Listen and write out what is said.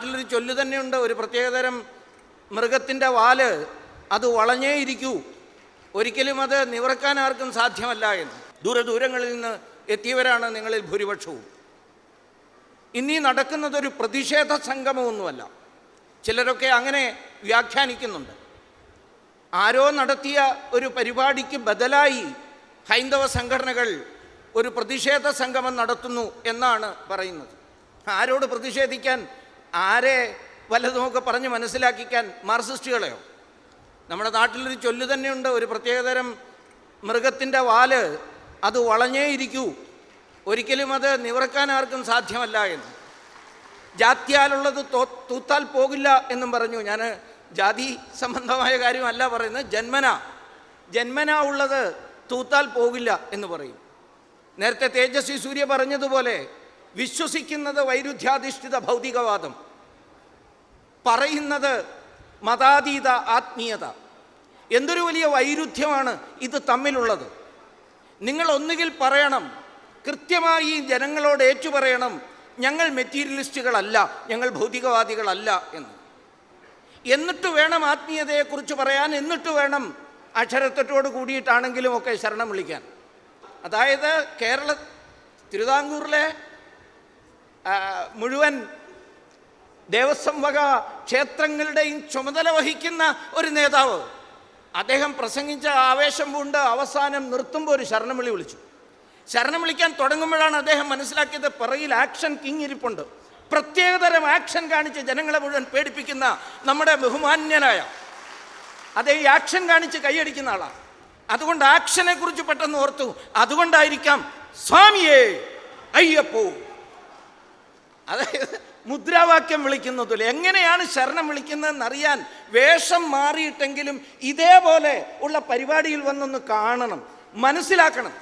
നാട്ടിലൊരു ചൊല്ലു തന്നെയുണ്ട്. ഒരു പ്രത്യേകതരം മൃഗത്തിന്റെ വാൽ അത് വളഞ്ഞേ ഇരിക്കൂ ഒരിക്കലും അത് നിവർക്കാൻ ആർക്കും സാധ്യമല്ല എന്ന്. ദൂരദൂരങ്ങളിൽ നിന്ന് എത്തിയവരാണ് നിങ്ങളിൽ ഭൂരിപക്ഷവും. ഇന്നീ നടക്കുന്നതൊരു പ്രതിഷേധ സംഗമമൊന്നുമല്ല. ചിലരൊക്കെ അങ്ങനെ വ്യാഖ്യാനിക്കുന്നുണ്ട്. ആരോ നടത്തിയ ഒരു പരിപാടിക്ക് ബദലായി ഹൈന്ദവ സംഘടനകൾ ഒരു പ്രതിഷേധ സംഗമം നടത്തുന്നു എന്നാണ് പറയുന്നത്. ആരോട് പ്രതിഷേധിക്കാൻ ആരെ വല്ലതുമൊക്കെ പറഞ്ഞ് മനസ്സിലാക്കിക്കാൻ മാർസിസ്റ്റുകളെയോ നമ്മുടെ നാട്ടിലൊരു ചൊല്ലു തന്നെയുണ്ട് ഒരു പ്രത്യേകതരം മൃഗത്തിന്റെ വാൽ അത് വളഞ്ഞേ ഇരിക്കൂ. ഒരിക്കലും അത് നിവർക്കാൻ ആർക്കും സാധ്യമല്ല എന്ന്. ജാത്യാലുള്ളത് തൂത്താൽ പോകില്ല എന്നും പറഞ്ഞു. ഞാൻ ജാതി സംബന്ധമായ കാര്യമല്ല പറയുന്നത്. ജന്മന ജന്മന ഉള്ളത് തൂത്താൽ പോകില്ല എന്ന് പറയും. നേരത്തെ തേജസ്വി സൂര്യ പറഞ്ഞതുപോലെ വിശ്വസിക്കുന്നത് വൈരുദ്ധ്യാധിഷ്ഠിത ഭൗതികവാദം. പറയുന്നത് മതാതീത ആത്മീയത. എന്തൊരു വലിയ വൈരുദ്ധ്യമാണ് ഇത് തമ്മിലുള്ളത്. നിങ്ങൾ ഒന്നുകിൽ പറയണം കൃത്യമായി ജനങ്ങളോട് ഏറ്റുപറയണം ഞങ്ങൾ മെറ്റീരിയലിസ്റ്റുകളല്ല ഞങ്ങൾ ഭൗതികവാദികളല്ല എന്ന്. എന്നിട്ട് വേണം ആത്മീയതയെക്കുറിച്ച് പറയാൻ എന്നിട്ട് വേണം അക്ഷരത്തെട്ടോട് കൂടിയിട്ടാണെങ്കിലും ഒക്കെ ശരണം വിളിക്കാൻ. അതായത് കേരള തിരുവിതാംകൂറിലെ മുഴുവൻ ദേവസ്വം വക ക്ഷേത്രങ്ങളുടെയും ചുമതല വഹിക്കുന്ന ഒരു നേതാവ്. അദ്ദേഹം പ്രസംഗിച്ച ആവേശം കൊണ്ട് അവസാനം നിർത്തുമ്പോൾ ഒരു ശരണം വിളി വിളിച്ചു. ശരണം വിളിക്കാൻ തുടങ്ങുമ്പോഴാണ് അദ്ദേഹം മനസ്സിലാക്കിയത് പിറകിൽ ആക്ഷൻ കിങ് ഇരിപ്പുണ്ട്. പ്രത്യേകതരം ആക്ഷൻ കാണിച്ച് ജനങ്ങളെ മുഴുവൻ പേടിപ്പിക്കുന്ന നമ്മുടെ ബഹുമാന്യനായ അദ്ദേഹം ഈ ആക്ഷൻ കാണിച്ച് കൈയടിക്കുന്ന ആളാണ് അതുകൊണ്ട് ആക്ഷനെ കുറിച്ച് പെട്ടെന്ന് ഓർത്തു അതുകൊണ്ടായിരിക്കാം സ്വാമിയേ അയ്യപ്പോ. അതായത് മുദ്രാവാക്യം വിളിക്കുന്നതിൽ എങ്ങനെയാണ് ശരണം വിളിക്കുന്നതെന്ന് അറിയാൻ വേഷം മാറിയിട്ടെങ്കിലും ഇതേപോലെ ഉള്ള പരിപാടിയിൽ വന്നൊന്ന് കാണണം മനസ്സിലാക്കണം.